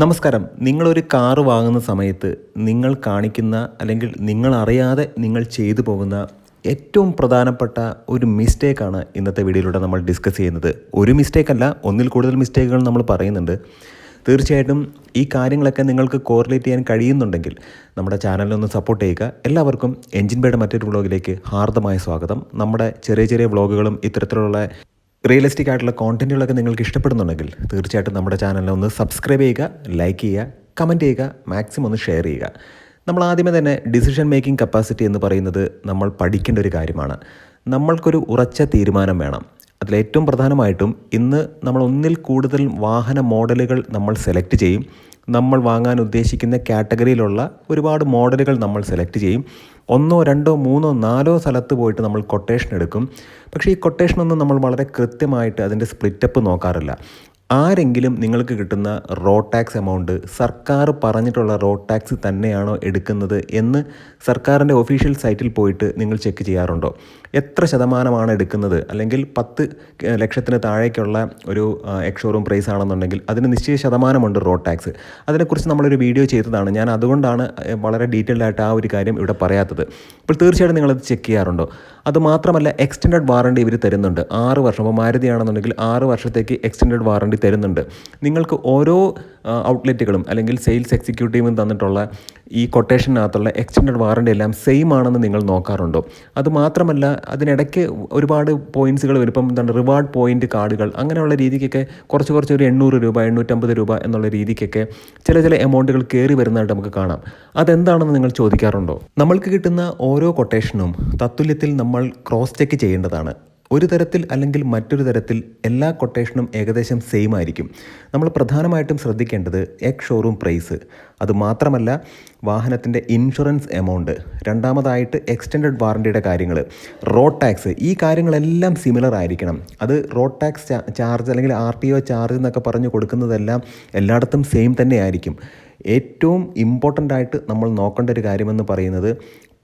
നമസ്കാരം. നിങ്ങളൊരു കാറ് വാങ്ങുന്ന സമയത്ത് നിങ്ങൾ കാണിക്കുന്ന അല്ലെങ്കിൽ നിങ്ങൾ അറിയാതെ നിങ്ങൾ ചെയ്തു പോകുന്ന ഏറ്റവും പ്രധാനപ്പെട്ട ഒരു മിസ്റ്റേക്കാണ് ഇന്നത്തെ വീഡിയോയിലൂടെ നമ്മൾ ഡിസ്കസ് ചെയ്യുന്നത്. ഒരു മിസ്റ്റേക്കല്ല ഒന്നിൽ കൂടുതൽ മിസ്റ്റേക്കുകൾ നമ്മൾ പറയുന്നുണ്ട്. തീർച്ചയായിട്ടും ഈ കാര്യങ്ങളൊക്കെ നിങ്ങൾക്ക് കോറിലേറ്റ് ചെയ്യാൻ കഴിയുന്നുണ്ടെങ്കിൽ നമ്മുടെ ചാനലിനൊന്ന് സപ്പോർട്ട് ചെയ്യുക. എല്ലാവർക്കും എഞ്ചിൻ ബേയുടെ മറ്റൊരു വ്ളോഗിലേക്ക് ഹാർദമായ സ്വാഗതം. നമ്മുടെ ചെറിയ ചെറിയ വ്ളോഗുകളും ഇത്തരത്തിലുള്ള റിയലിസ്റ്റിക് ആയിട്ടുള്ള കോണ്ടന്റുകളൊക്കെ നിങ്ങൾക്ക് ഇഷ്ടപ്പെടുന്നുണ്ടെങ്കിൽ തീർച്ചയായിട്ടും നമ്മുടെ ചാനലിനെ ഒന്ന് സബ്സ്ക്രൈബ് ചെയ്യുക ലൈക്ക് ചെയ്യുക കമന്റ് ചെയ്യുക മാക്സിമം ഒന്ന് ഷെയർ ചെയ്യുക. നമ്മൾ ആദ്യമേ തന്നെ ഡിസിഷൻ മേക്കിംഗ് കപ്പാസിറ്റി എന്ന് പറയുന്നത് നമ്മൾ പഠിക്കേണ്ട ഒരു കാര്യമാണ്. നമ്മൾക്കൊരു ഉറച്ച തീരുമാനം വേണം. അതിലേറ്റവും പ്രധാനമായിട്ടും ഇന്ന് നമ്മൾ ഒന്നിൽ കൂടുതൽ വാഹന മോഡലുകൾ നമ്മൾ സെലക്ട് ചെയ്യും. നമ്മൾ വാങ്ങാൻ ഉദ്ദേശിക്കുന്ന കാറ്റഗറിയിലുള്ള ഒരുപാട് മോഡലുകൾ നമ്മൾ സെലക്ട് ചെയ്യും. ഒന്നോ രണ്ടോ മൂന്നോ നാലോ സ്ഥലത്ത് പോയിട്ട് നമ്മൾ കൊട്ടേഷൻ എടുക്കും. പക്ഷേ ഈ കൊട്ടേഷനൊന്നും നമ്മൾ വളരെ കൃത്യമായിട്ട് അതിന്റെ സ്പ്ലിറ്റപ്പ് നോക്കാറില്ല. ആരെങ്കിലും നിങ്ങൾക്ക് കിട്ടുന്ന റോ ടാക്സ് എമൗണ്ട് സർക്കാർ പറഞ്ഞിട്ടുള്ള റോ ടാക്സ് തന്നെയാണോ എടുക്കുന്നത് എന്ന് സർക്കാരിന്റെ ഒഫീഷ്യൽ സൈറ്റിൽ പോയിട്ട് നിങ്ങൾ ചെക്ക് ചെയ്യാറുണ്ടോ? എത്ര ശതമാനമാണ് എടുക്കുന്നത്? അല്ലെങ്കിൽ പത്ത് ലക്ഷത്തിന് താഴേക്കുള്ള ഒരു എക്സ്ഷോറൂം പ്രൈസ് ആണെന്നുണ്ടെങ്കിൽ അതിന് നിശ്ചയ ശതമാനമുണ്ട് റോ ടാക്സ്. അതിനെക്കുറിച്ച് നമ്മളൊരു വീഡിയോ ചെയ്തതാണ്. ഞാൻ അതുകൊണ്ടാണ് വളരെ ഡീറ്റെയിൽഡ് ആയിട്ട് ആ ഒരു കാര്യം ഇവിടെ പറയാത്തത്. അപ്പോൾ തീർച്ചയായിട്ടും നിങ്ങളത് ചെക്ക് ചെയ്യാറുണ്ടോ? അതുമാത്രമല്ല എക്സ്റ്റൻഡ് വാറണ്ടി ഇവർ തരുന്നുണ്ട്. ആറ് വർഷം. അപ്പോൾ മാരുതിയാണെന്നുണ്ടെങ്കിൽ ആറ് വർഷത്തേക്ക് എക്സ്റ്റൻഡ് വാറണ്ടി തരുന്നുണ്ട്. നിങ്ങൾക്ക് ഓരോ ഔട്ട്ലെറ്റുകളും അല്ലെങ്കിൽ സെയിൽസ് എക്സിക്യൂട്ടീവും തന്നിട്ടുള്ള ഈ കൊട്ടേഷനകത്തുള്ള എക്സ്റ്റൻഡ് വാറണ്ടി എല്ലാം സെയിം ആണെന്ന് നിങ്ങൾ നോക്കാറുണ്ടോ? അതുമാത്രമല്ല അതിനിടയ്ക്ക് ഒരുപാട് പോയിന്റ്സുകൾ വരും. ഇപ്പം എന്താണ് റിവാർഡ് പോയിന്റ് കാർഡുകൾ അങ്ങനെയുള്ള രീതിക്കൊക്കെ കുറച്ച് കുറച്ച് ഒരു എണ്ണൂറ് രൂപ എണ്ണൂറ്റമ്പത് രൂപ എന്നുള്ള രീതിക്കൊക്കെ ചില ചില എമൗണ്ടുകൾ കയറി വരുന്നതായിട്ട് നമുക്ക് കാണാം. അതെന്താണെന്ന് നിങ്ങൾ ചോദിക്കാറുണ്ടോ? നമ്മൾക്ക് കിട്ടുന്ന ഓരോ കൊട്ടേഷനും തത്തുല്യത്തിൽ നമ്മൾ ക്രോസ് ചെക്ക് ചെയ്യേണ്ടതാണ്. ഒരു തരത്തിൽ അല്ലെങ്കിൽ മറ്റൊരു തരത്തിൽ എല്ലാ കൊട്ടേഷനും ഏകദേശം സെയിം ആയിരിക്കും. നമ്മൾ പ്രധാനമായിട്ടും ശ്രദ്ധിക്കേണ്ടത് എക്സ് ഷോറൂം പ്രൈസ് അതുമാത്രമല്ല വാഹനത്തിന്റെ ഇൻഷുറൻസ് എമൗണ്ട് രണ്ടാമതായിട്ട് എക്സ്റ്റൻഡഡ് വാറണ്ടിയുടെ കാര്യങ്ങൾ റോഡ് ടാക്സ് ഈ കാര്യങ്ങളെല്ലാം സിമിലർ ആയിരിക്കണം. അത് റോഡ് ടാക്സ് ചാർജ് അല്ലെങ്കിൽ ആർ ടി ഒ ചാർജ് എന്നൊക്കെ പറഞ്ഞ് കൊടുക്കുന്നതെല്ലാം എല്ലായിടത്തും സെയിം തന്നെ ആയിരിക്കും. ഏറ്റവും ഇമ്പോർട്ടന്റ് ആയിട്ട് നമ്മൾ നോക്കേണ്ട ഒരു കാര്യമെന്ന് പറയുന്നത്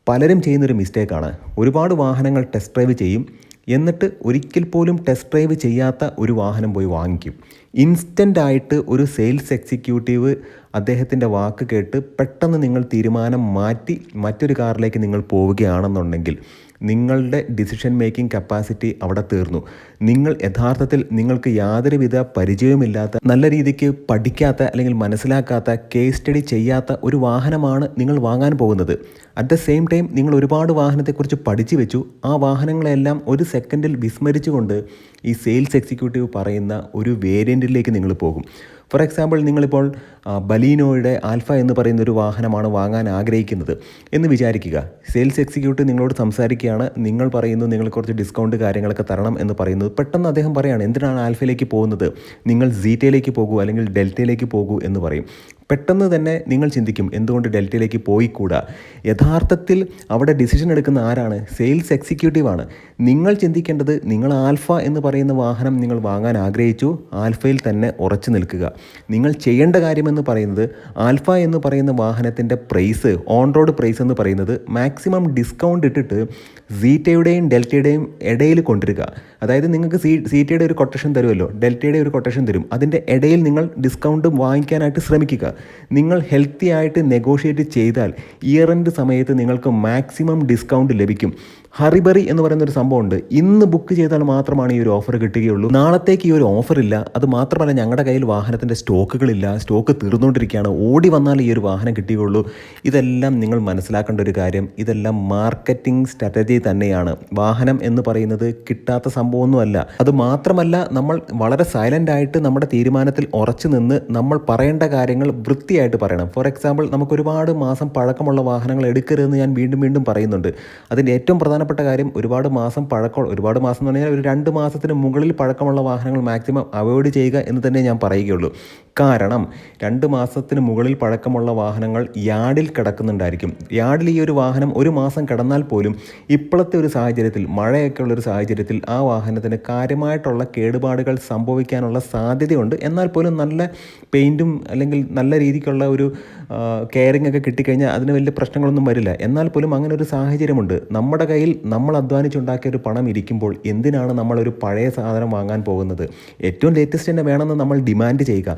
പലരും ചെയ്യുന്നൊരു മിസ്റ്റേക്കാണ്. ഒരുപാട് വാഹനങ്ങൾ ടെസ്റ്റ് ഡ്രൈവ് ചെയ്യും. എന്നിട്ട് ഒരിക്കൽ പോലും ടെസ്റ്റ് ഡ്രൈവ് ചെയ്യാത്ത ഒരു വാഹനം പോയി വാങ്ങിക്കും. ഇൻസ്റ്റന്റായിട്ട് ഒരു സെയിൽസ് എക്സിക്യൂട്ടീവ് അദ്ദേഹത്തിന്റെ വാക്ക് കേട്ട് പെട്ടെന്ന് നിങ്ങൾ തീരുമാനം മാറ്റി മറ്റൊരു കാറിലേക്ക് നിങ്ങൾ പോവുകയാണെന്നുണ്ടെങ്കിൽ നിങ്ങളുടെ ഡിസിഷൻ മേക്കിംഗ് കപ്പാസിറ്റി അവിടെ തീർന്നു. നിങ്ങൾ യഥാർത്ഥത്തിൽ നിങ്ങൾക്ക് യാതൊരുവിധ പരിചയവുമില്ലാത്ത നല്ല രീതിക്ക് പഠിക്കാത്ത അല്ലെങ്കിൽ മനസ്സിലാക്കാത്ത കേസ് സ്റ്റഡി ചെയ്യാത്ത ഒരു വാഹനമാണ് നിങ്ങൾ വാങ്ങാൻ പോകുന്നത്. അറ്റ് ദ സെയിം ടൈം നിങ്ങൾ ഒരുപാട് വാഹനത്തെക്കുറിച്ച് പഠിച്ചു വെച്ചു. ആ വാഹനങ്ങളെല്ലാം ഒരു സെക്കൻഡിൽ വിസ്മരിച്ചുകൊണ്ട് ഈ സെയിൽസ് എക്സിക്യൂട്ടീവ് പറയുന്ന ഒരു വേരിയന്റിലേക്ക് നിങ്ങൾ പോകും. ഫോർ എക്സാമ്പിൾ നിങ്ങളിപ്പോൾ ബലീനോയുടെ ആൽഫ എന്ന് പറയുന്ന ഒരു വാഹനമാണ് വാങ്ങാൻ ആഗ്രഹിക്കുന്നത് എന്ന് വിചാരിക്കുക. സെയിൽസ് എക്സിക്യൂട്ടീവ് നിങ്ങളോട് സംസാരിക്കുകയാണ്. നിങ്ങൾ പറയുന്നു നിങ്ങൾ കുറച്ച് ഡിസ്കൗണ്ട് കാര്യങ്ങളൊക്കെ തരണം എന്ന് പറയുന്നത്. പെട്ടെന്ന് അദ്ദേഹം പറയുകയാണ് എന്തിനാണ് ആൽഫയിലേക്ക് പോകുന്നത്? നിങ്ങൾ സീറ്റയിലേക്ക് പോകൂ അല്ലെങ്കിൽ ഡെൽറ്റയിലേക്ക് പോകൂ എന്ന് പറയും. പെട്ടെന്ന് തന്നെ നിങ്ങൾ ചിന്തിക്കും എന്തുകൊണ്ട് ഡെൽറ്റയിലേക്ക് പോയിക്കൂടാ? യഥാർത്ഥത്തിൽ അവിടെ ഡിസിഷൻ എടുക്കുന്ന ആരാണ്? സെയിൽസ് എക്സിക്യൂട്ടീവാണ് നിങ്ങൾ ചിന്തിക്കേണ്ടത് നിങ്ങൾ ആൽഫ എന്ന് പറയുന്ന വാഹനം നിങ്ങൾ വാങ്ങാൻ ആഗ്രഹിച്ചു ആൽഫയിൽ തന്നെ ഉറച്ചു നിൽക്കുക. നിങ്ങൾ ചെയ്യേണ്ട കാര്യമെന്ന് പറയുന്നത് ആൽഫ എന്ന് പറയുന്ന വാഹനത്തിന്റെ പ്രൈസ് ഓൺ റോഡ് പ്രൈസ് എന്ന് പറയുന്നത് മാക്സിമം ഡിസ്കൗണ്ട് ഇട്ടിട്ട് സീറ്റയുടെയും ഡെൽറ്റയുടെയും ഇടയിൽ കൊണ്ടുവരിക. അതായത് നിങ്ങൾക്ക് സീ സീറ്റയുടെ ഒരു കൊട്ടേഷൻ തരുമല്ലോ. ഡെൽറ്റയുടെ ഒരു കൊട്ടേഷൻ തരും. അതിന്റെ ഇടയിൽ നിങ്ങൾ ഡിസ്കൗണ്ട് വാങ്ങിക്കാനായിട്ട് ശ്രമിക്കുക. നിങ്ങൾ ഹെൽത്തി ആയിട്ട് നെഗോഷിയേറ്റ് ചെയ്താൽ ഇയർ എൻഡ് സമയത്ത് നിങ്ങൾക്ക് മാക്സിമം ഡിസ്കൗണ്ട് ലഭിക്കും. ഹറിബറി എന്ന് പറയുന്ന ഒരു സംഭവമുണ്ട്. ഇന്ന് ബുക്ക് ചെയ്താൽ മാത്രമാണ് ഈ ഒരു ഓഫർ കിട്ടുകയുള്ളൂ. നാളത്തേക്ക് ഈ ഒരു ഓഫർ ഇല്ല. അത് മാത്രമല്ല ഞങ്ങളുടെ കയ്യിൽ വാഹനത്തിന്റെ സ്റ്റോക്കുകളില്ല സ്റ്റോക്ക് തീർന്നുകൊണ്ടിരിക്കുകയാണ്. ഓടി വന്നാൽ ഈ ഒരു വാഹനം കിട്ടുകയുള്ളൂ ഇതെല്ലാം നിങ്ങൾ മനസ്സിലാക്കേണ്ട ഒരു കാര്യം. ഇതെല്ലാം മാർക്കറ്റിംഗ് സ്ട്രാറ്റജി തന്നെയാണ്. വാഹനം എന്ന് പറയുന്നത് കിട്ടാത്ത സംഭവമൊന്നുമല്ല. അത് മാത്രമല്ല നമ്മൾ വളരെ സൈലന്റ് ആയിട്ട് നമ്മുടെ തീരുമാനത്തിൽ ഉറച്ചു നിന്ന് നമ്മൾ പറയേണ്ട കാര്യങ്ങൾ വൃത്തിയായിട്ട് പറയണം. ഫോർ എക്സാമ്പിൾ നമുക്ക് ഒരുപാട് മാസം പഴക്കമുള്ള വാഹനങ്ങൾ എടുക്കരുതെന്ന് ഞാൻ വീണ്ടും വീണ്ടും പറയുന്നുണ്ട്. അതിന്റെ ഏറ്റവും പ്രധാനപ്പെട്ട കാര്യം ഒരുപാട് മാസം പഴക്കം ഒരുപാട് മാസം എന്ന് പറഞ്ഞാൽ ഒരു രണ്ട് മാസത്തിന് മുകളിൽ പഴക്കമുള്ള വാഹനങ്ങൾ മാക്സിമം അവോയ്ഡ് ചെയ്യുക എന്ന് തന്നെ ഞാൻ പറയുകയുള്ളൂ. കാരണം രണ്ട് മാസത്തിന് മുകളിൽ പഴക്കമുള്ള വാഹനങ്ങൾ യാർഡിൽ കിടക്കുന്നുണ്ടായിരിക്കും. യാർഡിൽ ഈ ഒരു വാഹനം ഒരു മാസം കിടന്നാൽ പോലും ഇപ്പോഴത്തെ ഒരു സാഹചര്യത്തിൽ മഴയൊക്കെ ഉള്ള ഒരു സാഹചര്യത്തിൽ ആ വാഹനത്തിന് കാര്യമായിട്ടുള്ള കേടുപാടുകൾ സംഭവിക്കാനുള്ള സാധ്യതയുണ്ട്. എന്നാൽ പോലും നല്ല പെയിന്റും അല്ലെങ്കിൽ നല്ല രീതിക്കുള്ള ഒരു കെയറിംഗ് ഒക്കെ കിട്ടിക്കഴിഞ്ഞാൽ അതിന് വലിയ പ്രശ്നങ്ങളൊന്നും വരില്ല. എന്നാൽ പോലും അങ്ങനെ ഒരു സാഹചര്യമുണ്ട്. നമ്മുടെ കയ്യിൽ നമ്മൾ അധ്വാനിച്ചുണ്ടാക്കിയ ഒരു പണം ഇരിക്കുമ്പോൾ എന്തിനാണ് നമ്മളൊരു പഴയ സാധനം വാങ്ങാൻ പോകുന്നത്? ഏറ്റവും ലേറ്റസ്റ്റ് തന്നെ വേണമെന്ന് നമ്മൾ ഡിമാൻഡ് ചെയ്യുക.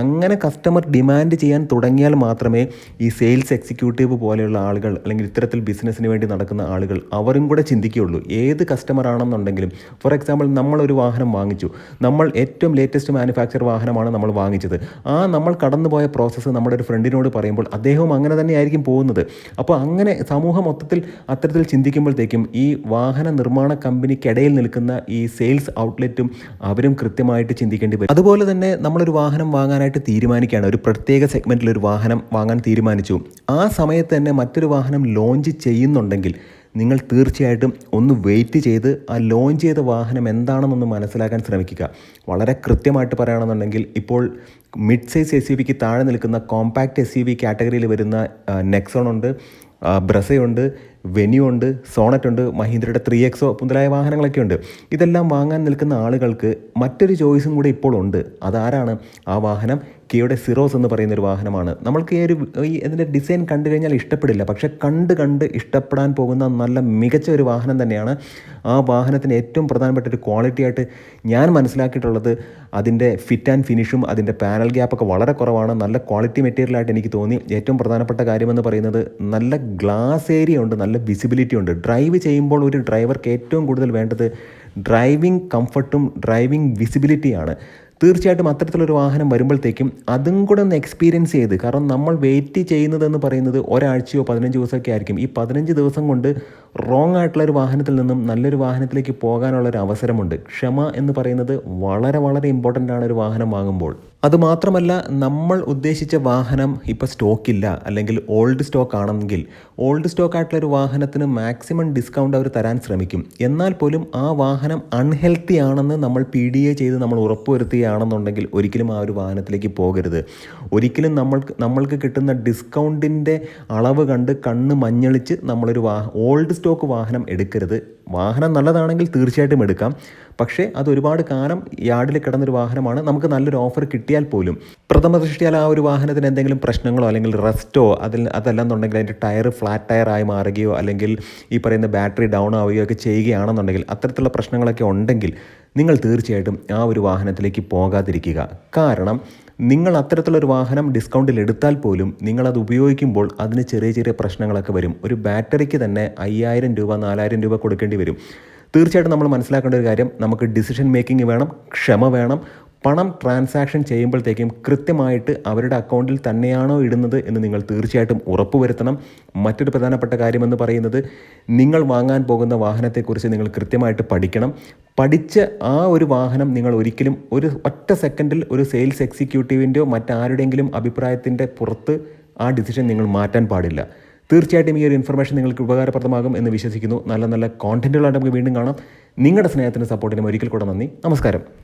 അങ്ങനെ കസ്റ്റമർ ഡിമാൻഡ് ചെയ്യാൻ തുടങ്ങിയാൽ മാത്രമേ ഈ സെയിൽസ് എക്സിക്യൂട്ടീവ് പോലെയുള്ള ആളുകൾ അല്ലെങ്കിൽ ഇത്തരത്തിൽ ബിസിനസ്സിന് വേണ്ടി നടക്കുന്ന ആളുകൾ അവരും കൂടെ ചിന്തിക്കുകയുള്ളൂ. ഏത് കസ്റ്റമർ ആണെന്നുണ്ടെങ്കിലും ഫോർ എക്സാമ്പിൾ നമ്മളൊരു വാഹനം വാങ്ങിച്ചു. നമ്മൾ ഏറ്റവും ലേറ്റസ്റ്റ് മാനുഫാക്ചർ വാഹനമാണ് നമ്മൾ വാങ്ങിച്ചത്. ആ നമ്മൾ കടന്നുപോയ പ്രോസസ്സ് നമ്മുടെ ഒരു ഫ്രണ്ടിനോട് പറയുമ്പോൾ അദ്ദേഹവും അങ്ങനെ തന്നെ ആയിരിക്കും പോകുന്നത്. അപ്പോൾ അങ്ങനെ സമൂഹം മൊത്തത്തിൽ അത്തരത്തിൽ ചിന്തിക്കുമ്പോഴത്തേക്കും ഈ വാഹന നിർമ്മാണ കമ്പനിക്കിടയിൽ നിൽക്കുന്ന ഈ സെയിൽസ് ഔട്ട്ലെറ്റും അവരും കൃത്യമായിട്ട് ചിന്തിക്കേണ്ടി വരും. അതുപോലെ തന്നെ നമ്മളൊരു വാഹനം വാങ്ങാനായിട്ട് തീരുമാനിക്കുകയാണ്. ഒരു പ്രത്യേക സെഗ്മെന്റിൽ ഒരു വാഹനം വാങ്ങാൻ തീരുമാനിച്ചു. ആ സമയത്ത് തന്നെ മറ്റൊരു വാഹനം ലോഞ്ച് ചെയ്യുന്നുണ്ടെങ്കിൽ നിങ്ങൾ തീർച്ചയായിട്ടും ഒന്ന് വെയിറ്റ് ചെയ്ത് ആ ലോഞ്ച് ചെയ്ത വാഹനം എന്താണെന്നൊന്ന് മനസ്സിലാക്കാൻ ശ്രമിക്കുക. വളരെ കൃത്യമായിട്ട് പറയുകയാണെന്നുണ്ടെങ്കിൽ ഇപ്പോൾ മിഡ് സൈസ് എസ് യു വിക്ക് താഴെ നിൽക്കുന്ന കോമ്പാക്റ്റ് എസ് യു വി കാറ്റഗറിയിൽ വരുന്ന നെക്സോൺ ഉണ്ട് ബ്രസയുണ്ട് വെന്യൂ ഉണ്ട് സോണറ്റ് ഉണ്ട് മഹീന്ദ്രയുടെ ത്രീ എക്സോ മുതലായ വാഹനങ്ങളൊക്കെ ഉണ്ട്. ഇതെല്ലാം വാങ്ങാൻ നിൽക്കുന്ന ആളുകൾക്ക് മറ്റൊരു ചോയ്സും കൂടെ ഇപ്പോൾ ഉണ്ട്. അതാരാണ് ആ വാഹനം കിയുടെ സിറോസ് എന്ന് പറയുന്ന ഒരു വാഹനമാണ്. നമ്മൾക്ക് ഈ ഒരു ഈ ഇതിന്റെ ഡിസൈൻ കണ്ടു കഴിഞ്ഞാൽ ഇഷ്ടപ്പെടില്ല. പക്ഷെ കണ്ട് കണ്ട് ഇഷ്ടപ്പെടാൻ പോകുന്ന നല്ല മികച്ച ഒരു വാഹനം തന്നെയാണ്. ആ വാഹനത്തിന് ഏറ്റവും പ്രധാനപ്പെട്ട ഒരു ക്വാളിറ്റി ആയിട്ട് ഞാൻ മനസ്സിലാക്കിയിട്ടുള്ളത് അതിന്റെ ഫിറ്റ് ആൻഡ് ഫിനിഷും അതിന്റെ പാനൽ ഗ്യാപ്പൊക്കെ വളരെ കുറവാണ്. നല്ല ക്വാളിറ്റി മെറ്റീരിയലായിട്ട് എനിക്ക് തോന്നി. ഏറ്റവും പ്രധാനപ്പെട്ട കാര്യമെന്ന് പറയുന്നത് നല്ല ഗ്ലാസ് ഏരിയ ഉണ്ട് നല്ല വിസിബിലിറ്റി ഉണ്ട്. ഡ്രൈവ് ചെയ്യുമ്പോൾ ഒരു ഡ്രൈവർക്ക് ഏറ്റവും കൂടുതൽ വേണ്ടത് ഡ്രൈവിംഗ് കംഫർട്ടും ഡ്രൈവിംഗ് വിസിബിലിറ്റിയാണ് തീർച്ചയായിട്ടും അത്തരത്തിലൊരു വാഹനം വരുമ്പോഴത്തേക്കും അതും കൂടെ ഒന്ന് എക്സ്പീരിയൻസ് ചെയ്ത് കാരണം നമ്മൾ വെയിറ്റ് ചെയ്യുന്നതെന്ന് പറയുന്നത് ഒരാഴ്ചയോ പതിനഞ്ച് ദിവസമൊക്കെ ആയിരിക്കും. ഈ പതിനഞ്ച് ദിവസം കൊണ്ട് റോങ് ആയിട്ടുള്ള ഒരു വാഹനത്തിൽ നിന്നും നല്ലൊരു വാഹനത്തിലേക്ക് പോകാനുള്ള ഒരു അവസരമുണ്ട്. ക്ഷമ എന്ന് പറയുന്നത് വളരെ വളരെ ഇമ്പോർട്ടന്റ് ആണ് ഒരു വാഹനം വാങ്ങുമ്പോൾ. അതുമാത്രമല്ല നമ്മൾ ഉദ്ദേശിച്ച വാഹനം ഇപ്പോൾ സ്റ്റോക്കില്ല അല്ലെങ്കിൽ ഓൾഡ് സ്റ്റോക്ക് ആണെങ്കിൽ ഓൾഡ് സ്റ്റോക്ക് ആയിട്ടുള്ള ഒരു വാഹനത്തിന് മാക്സിമം ഡിസ്കൗണ്ട് അവർ തരാൻ ശ്രമിക്കും. എന്നാൽ പോലും ആ വാഹനം അൺഹെൽത്തി ആണെന്ന് നമ്മൾ പി ഡി എ ചെയ്ത് നമ്മൾ ഉറപ്പുവരുത്തുകയാണെന്നുണ്ടെങ്കിൽ ഒരിക്കലും ആ ഒരു വാഹനത്തിലേക്ക് പോകരുത്. ഒരിക്കലും നമ്മൾക്ക് നമ്മൾക്ക് കിട്ടുന്ന ഡിസ്കൗണ്ടിന്റെ അളവ് കണ്ട് കണ്ണ് മഞ്ഞളിച്ച് നമ്മളൊരു വാ ഓൾഡ് സ്റ്റോക്ക് വാഹനം എടുക്കരുത്. വാഹനം നല്ലതാണെങ്കിൽ തീർച്ചയായിട്ടും എടുക്കാം. പക്ഷേ അത് ഒരുപാട് കാലം യാർഡിൽ കിടന്നൊരു വാഹനമാണ്. നമുക്ക് നല്ലൊരു ഓഫർ കിട്ടിയാൽ പോലും പ്രഥമ ദൃഷ്ടിയാൽ ആ ഒരു വാഹനത്തിന് എന്തെങ്കിലും പ്രശ്നങ്ങളോ അല്ലെങ്കിൽ റെസ്റ്റോ അതിൽ അതല്ലെന്നുണ്ടെങ്കിൽ അതിന്റെ ടയർ ഫ്ലാറ്റ് ടയറായി മാറുകയോ അല്ലെങ്കിൽ ഈ പറയുന്ന ബാറ്ററി ഡൗൺ ആവുകയോ ഒക്കെ ചെയ്യുകയാണെന്നുണ്ടെങ്കിൽ അത്തരത്തിലുള്ള പ്രശ്നങ്ങളൊക്കെ ഉണ്ടെങ്കിൽ നിങ്ങൾ തീർച്ചയായിട്ടും ആ ഒരു വാഹനത്തിലേക്ക് പോകാതിരിക്കുക. കാരണം നിങ്ങൾ അത്തരത്തിലൊരു വാഹനം ഡിസ്കൗണ്ടിൽ എടുത്താൽ പോലും നിങ്ങളത് ഉപയോഗിക്കുമ്പോൾ അതിന് ചെറിയ ചെറിയ പ്രശ്നങ്ങളൊക്കെ വരും. ഒരു ബാറ്ററിക്ക് തന്നെ അയ്യായിരം രൂപ നാലായിരം രൂപ കൊടുക്കേണ്ടി വരും. തീർച്ചയായിട്ടും നമ്മൾ മനസ്സിലാക്കേണ്ട ഒരു കാര്യം നമുക്ക് ഡിസിഷൻ മേക്കിംഗ് വേണം ക്ഷമ വേണം പണം ട്രാൻസാക്ഷൻ ചെയ്യുമ്പോഴത്തേക്കും കൃത്യമായിട്ട് അവരുടെ അക്കൗണ്ടിൽ തന്നെയാണോ ഇടുന്നത് എന്ന് നിങ്ങൾ തീർച്ചയായിട്ടും ഉറപ്പുവരുത്തണം. മറ്റൊരു പ്രധാനപ്പെട്ട കാര്യമെന്ന് പറയുന്നത് നിങ്ങൾ വാങ്ങാൻ പോകുന്ന വാഹനത്തെക്കുറിച്ച് നിങ്ങൾ കൃത്യമായിട്ട് പഠിക്കണം. പഠിച്ച ആ ഒരു വാഹനം നിങ്ങൾ ഒരിക്കലും ഒരു ഒറ്റ സെക്കൻഡിൽ ഒരു സെയിൽസ് എക്സിക്യൂട്ടീവിന്റെയോ മറ്റാരുടെയെങ്കിലും അഭിപ്രായത്തിന്റെ പുറത്ത് ആ ഡിസിഷൻ നിങ്ങൾ മാറ്റാൻ പാടില്ല. തീർച്ചയായിട്ടും ഈ ഒരു ഇൻഫർമേഷൻ നിങ്ങൾക്ക് ഉപകാരപ്രദമാകും എന്ന് വിശ്വസിക്കുന്നു. നല്ല നല്ല കോണ്ടന്റുകളായിട്ട് നമുക്ക് വീണ്ടും കാണാം. നിങ്ങളുടെ സ്നേഹത്തിനും സപ്പോർട്ടിനും ഒരിക്കൽ കൂടെ നന്ദി. നമസ്കാരം.